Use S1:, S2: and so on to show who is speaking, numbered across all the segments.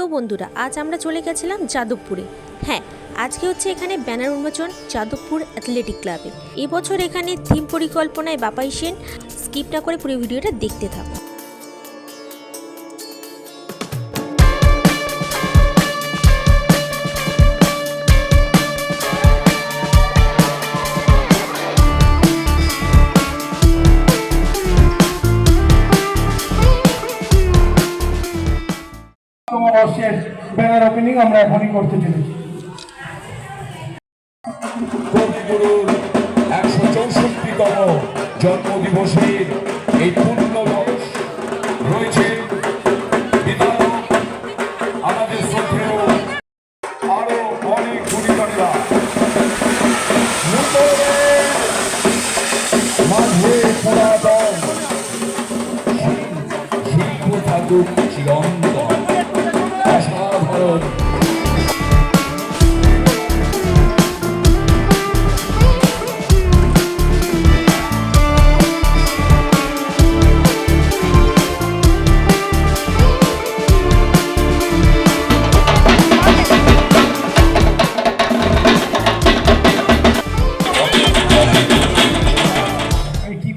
S1: তো বন্ধুরা, আজ আমরা চলে গেছিলাম যাদবপুরে। হ্যাঁ আজকে হচ্ছে এখানে ব্যানার উন্মোচন যাদবপুর অ্যাথলেটিক ক্লাবে। এবছর এখানে থিম পরিকল্পনায় বাপাই সেন স্কিপ না করে পুরো ভিডিওটা দেখতে থাকো
S2: বর্ষের ব্যানার ওপেনিং আমরা এখনই করতে চলেছি।
S3: জন্মদিবসের এই পূর্ণ রয়েছে। আমাদের শ্রদ্ধেয় আরও অনেক নূতনের মাঝে পুরাতন শিল্প ঠাকুর চিরন্তন।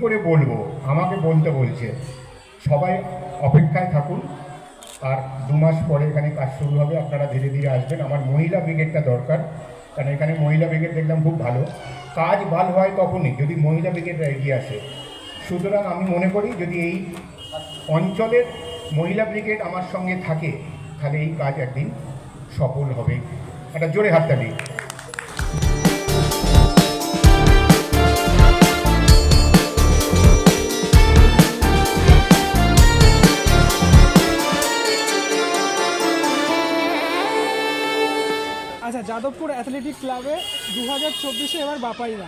S2: করে বলব? আমাকে বলতে বলছে। সবাই অপেক্ষায় থাকুন। আর দু মাস পরে এখানে কাজ শুরু হবে, আপনারা ধীরে ধীরে আসবেন। আমার মহিলা ব্রিগেডটা দরকার, কারণ এখানে মহিলা ব্রিগেড দেখলাম খুব ভালো। কাজ ভালো হয় তখনই, যদি মহিলা ব্রিগেডরা এগিয়ে আসে। সুতরাং আমি মনে করি যদি এই অঞ্চলের মহিলা ব্রিগেড আমার সঙ্গে থাকে, তাহলে এই কাজ একদিন সফল হবে। একটা জোরে হাততালি।
S4: আচ্ছা যাদবপুর অ্যাথলেটিক ক্লাবে দু হাজার চব্বিশে এবার বাপাইরা।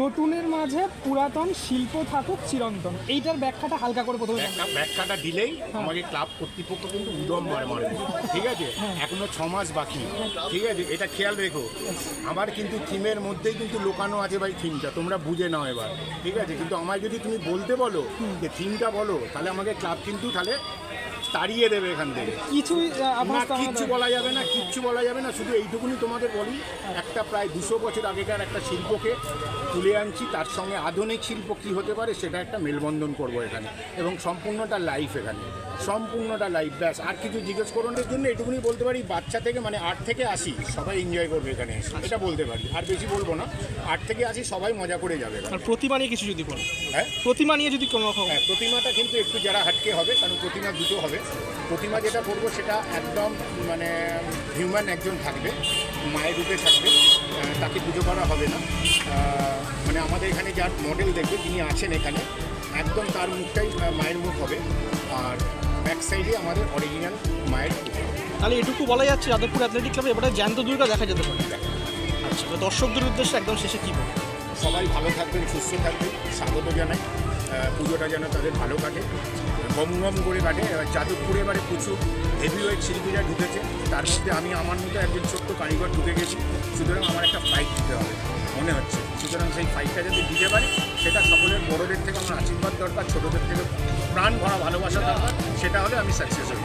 S4: নতুনের মাঝে পুরাতন শিল্প থাকুক চিরন্তন। এইটার ব্যাখ্যাটা হালকা করে প্রথমে।
S5: ব্যাখ্যাটা দিলেই আমাকে ক্লাব কর্তৃপক্ষ কিন্তু উদম মারে মারবে ঠিক আছে? এখনও ছ মাস বাকি। ঠিক আছে? এটা খেয়াল রেখো। আমার কিন্তু থিমের মধ্যেই কিন্তু লোকানো আছে ভাই থিমটা। তোমরা বুঝে নাও এবার। ঠিক আছে? কিন্তু আমায় যদি তুমি বলতে বলো যে থিমটা বলো তাহলে আমাকে ক্লাব কিন্তু তাহলে তাড়িয়ে দেবে এখান থেকে।
S4: কিছুই
S5: না কিচ্ছু বলা যাবে না কিচ্ছু বলা যাবে না শুধু এইটুকুনি তোমাদের বলি। একটা প্রায় দুশো বছর আগেকার একটা শিল্পকে তুলে আনছি তার সঙ্গে আধুনিক শিল্প কি হতে পারে সেটা একটা মেলবন্ধন করব এখানে এবং সম্পূর্ণটা লাইফ এখানে সম্পূর্ণটা লাইফ ব্যাস। আর কিছু জিজ্ঞেস করোনের জন্য এটুকুনি বলতে পারি বাচ্চা থেকে মানে আট থেকে আসি সবাই এনজয় করবে এখানে এসে। এটা বলতে পারি আর বেশি বলব না আট থেকে আসি সবাই মজা করে যাবে।
S4: আর প্রতিমা নিয়ে কিছু যদি বলো।
S5: হ্যাঁ?
S4: প্রতিমা নিয়ে যদি কোনো রকম
S5: হ্যাঁ প্রতিমাটা কিন্তু একটু যারা হাটকে হবে কারণ প্রতিমা দুটো হবে প্রতিমা যেটা করব সেটা একদম মানে হিউম্যান একজন থাকবে মায়ের রূপে থাকবে তাকে পুজো করা হবে না। মানে আমাদের এখানে যার মডেল দেখবে যিনি আছেন এখানে একদম তার মুখটাই মায়ের মুখ হবে। আর ব্যাক সাইডে আমাদের অরিজিনাল মায়ের
S6: তাহলে এটুকু বলা যাচ্ছে যাদবপুর অ্যাথলেটিক ক্লাবে এবারে জ্যান্ত দুর্গা দেখা যেতে পারে। আচ্ছা দর্শকদের উদ্দেশ্যে একদম শেষে কী বলব?
S5: সবাই ভালো থাকবেন সুস্থ থাকবেন স্বাগত জানাই। পুজোটা যেন তাদের ভালো কাটে। গম গম করে কাটে। এবার যাদবপুরে এবারে প্রচুর হেভি ওয়েট শিল্পীরা ঢুকেছে। তার মধ্যে আমি আমার মতো একজন ছোট্ট কারিগর ঢুকে গেছি। সুতরাং আমার একটা ফাইট দিতে হবে, মনে হচ্ছে। সুতরাং সেই ফাইটটা যদি দিতে পারি, সেটা সকলের বড়োদের থেকে আমার আশীর্বাদ দরকার, ছোটোদের থেকে প্রাণ ভরা ভালোবাসা দরকার। সেটা হলে আমি সাকসেস যাব।